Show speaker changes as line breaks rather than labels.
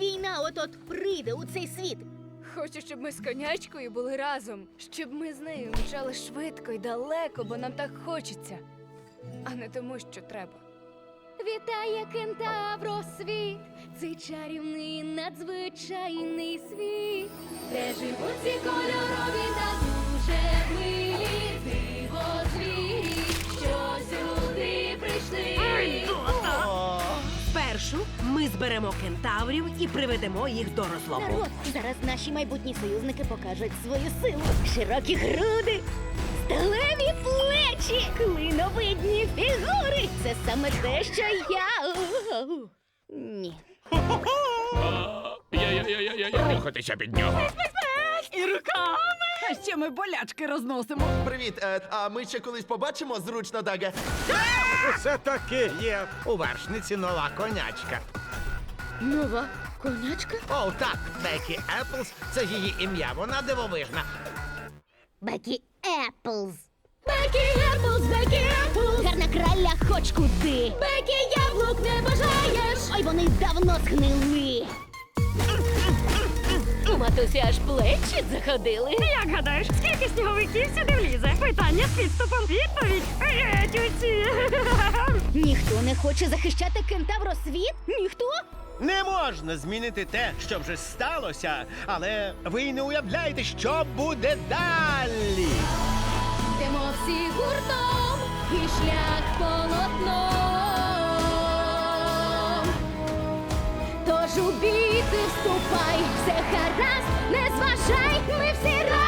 Війна от-от прийде у цей світ.
Хочу, щоб ми з конячкою були разом, щоб ми з нею мчали швидко і далеко, бо нам так хочеться, а не тому, що треба.
Вітає кентавро світ, цей чарівний надзвичайний світ, де живуть ці кольорові
Спершу ми зберемо кентаврів і приведемо їх до розлому.
Народ, зараз наші майбутні союзники покажуть свою силу. Широкі груди, сталеві плечі, клиновидні фігури. Це саме те, що я. Ні.
Я-я-я-я-я, рухатися під нього.
Ще ми болячки розносимо.
Привіт, е, а ми ще колись побачимо зручно, Даге.
Все таки є у вершниці нова конячка.
Нова конячка?
О, так, Бекі Еплс, це її ім'я, вона дивовижна.
Бекі Еплз. Бекі Еплз, Бекі Еплз. Гарна краля хоч куди. Бекі яблук не бажаєш. Ой, вони давно згнили. Матусі аж плечі заходили.
Як гадаєш, скільки сніговиків сюди влізе? Питання з підступом. Відповідь. Геть.
Ніхто не хоче захищати кентавро світ? Ніхто?
Не можна змінити те, що вже сталося, але ви й не уявляєте, що буде далі.
Йдемо всі гуртом і шлях полотном. Тож у ти вступай, все гаразд, не зважай, ми всі разом.